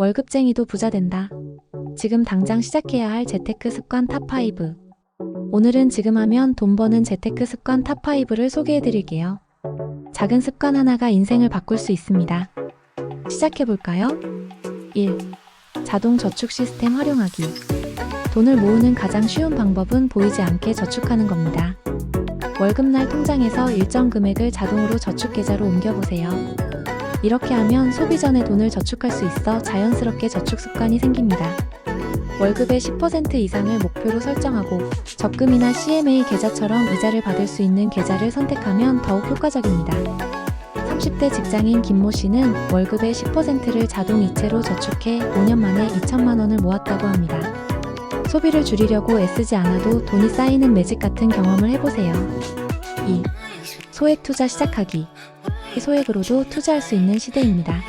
월급쟁이도 부자 된다. 지금 당장 시작해야 할 재테크 습관 탑5. 오늘은 지금 하면 돈 버는 재테크 습관 탑5를 소개해 드릴게요. 작은 습관 하나가 인생을 바꿀 수 있습니다. 시작해 볼까요? 1. 자동 저축 시스템 활용하기. 돈을 모으는 가장 쉬운 방법은 보이지 않게 저축하는 겁니다. 월급날 통장에서 일정 금액을 자동으로 저축 계좌로 옮겨보세요. 이렇게 하면 소비 전에 돈을 저축할 수 있어 자연스럽게 저축 습관이 생깁니다. 월급의 10% 이상을 목표로 설정하고 적금이나 CMA 계좌처럼 이자를 받을 수 있는 계좌를 선택하면 더욱 효과적입니다. 30대 직장인 김모 씨는 월급의 10%를 자동 이체로 저축해 5년 만에 2천만 원을 모았다고 합니다. 소비를 줄이려고 애쓰지 않아도 돈이 쌓이는 매직 같은 경험을 해보세요. 2. 소액 투자 시작하기. 소액으로도 투자할 수 있는 시대입니다.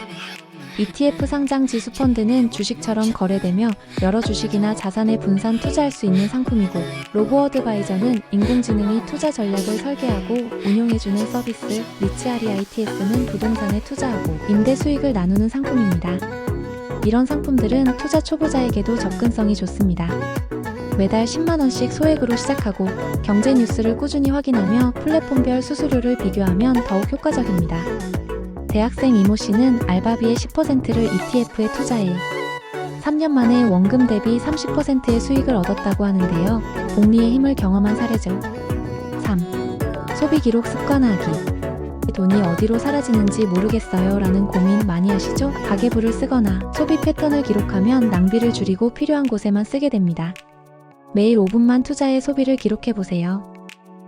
ETF 상장 지수 펀드는 주식처럼 거래되며 여러 주식이나 자산에 분산 투자할 수 있는 상품이고 로보어드바이저는 인공지능이 투자 전략을 설계하고 운용해주는 서비스 리치아리 ITS는 부동산에 투자하고 임대 수익을 나누는 상품입니다. 이런 상품들은 투자 초보자에게도 접근성이 좋습니다. 매달 10만원씩 소액으로 시작하고 경제 뉴스를 꾸준히 확인하며 플랫폼별 수수료를 비교하면 더욱 효과적입니다. 대학생 이모 씨는 알바비의 10%를 ETF에 투자해 3년 만에 원금 대비 30%의 수익을 얻었다고 하는데요. 복리의 힘을 경험한 사례죠. 3. 소비 기록 습관화하기. 돈이 어디로 사라지는지 모르겠어요 라는 고민 많이 하시죠? 가계부를 쓰거나 소비 패턴을 기록하면 낭비를 줄이고 필요한 곳에만 쓰게 됩니다. 매일 5분만 투자해 소비를 기록해 보세요.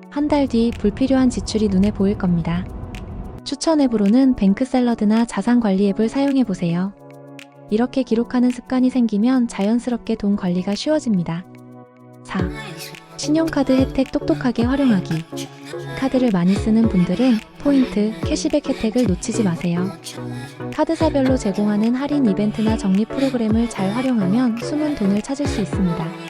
한 달 뒤 불필요한 지출이 눈에 보일 겁니다. 추천 앱으로는 뱅크 샐러드나 자산 관리 앱을 사용해 보세요. 이렇게 기록하는 습관이 생기면 자연스럽게 돈 관리가 쉬워집니다. 4. 신용카드 혜택 똑똑하게 활용하기. 카드를 많이 쓰는 분들은 포인트, 캐시백 혜택을 놓치지 마세요. 카드사별로 제공하는 할인 이벤트나 적립 프로그램을 잘 활용하면 숨은 돈을 찾을 수 있습니다.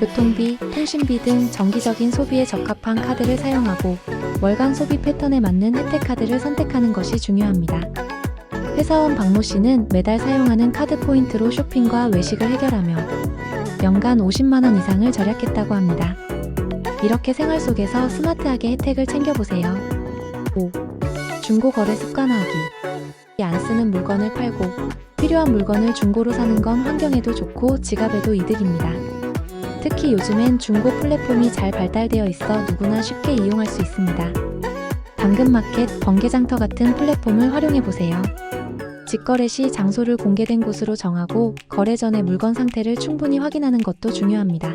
교통비, 통신비 등 정기적인 소비에 적합한 카드를 사용하고 월간 소비 패턴에 맞는 혜택 카드를 선택하는 것이 중요합니다. 회사원 박모 씨는 매달 사용하는 카드 포인트로 쇼핑과 외식을 해결하며 연간 50만원 이상을 절약했다고 합니다. 이렇게 생활 속에서 스마트하게 혜택을 챙겨보세요. 5. 중고 거래 습관화하기. 안 쓰는 물건을 팔고 필요한 물건을 중고로 사는 건 환경에도 좋고 지갑에도 이득입니다. 특히 요즘엔 중고 플랫폼이 잘 발달되어 있어 누구나 쉽게 이용할 수 있습니다. 당근마켓, 번개장터 같은 플랫폼을 활용해 보세요. 직거래 시 장소를 공개된 곳으로 정하고 거래 전에 물건 상태를 충분히 확인하는 것도 중요합니다.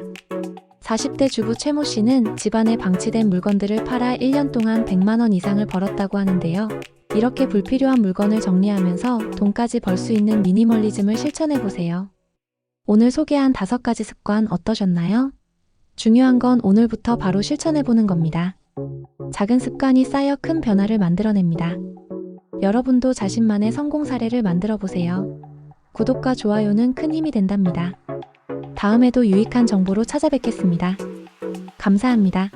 40대 주부 최모 씨는 집안에 방치된 물건들을 팔아 1년 동안 100만 원 이상을 벌었다고 하는데요. 이렇게 불필요한 물건을 정리하면서 돈까지 벌 수 있는 미니멀리즘을 실천해 보세요. 오늘 소개한 다섯 가지 습관 어떠셨나요? 중요한 건 오늘부터 바로 실천해 보는 겁니다. 작은 습관이 쌓여 큰 변화를 만들어냅니다. 여러분도 자신만의 성공 사례를 만들어 보세요. 구독과 좋아요는 큰 힘이 된답니다. 다음에도 유익한 정보로 찾아뵙겠습니다. 감사합니다.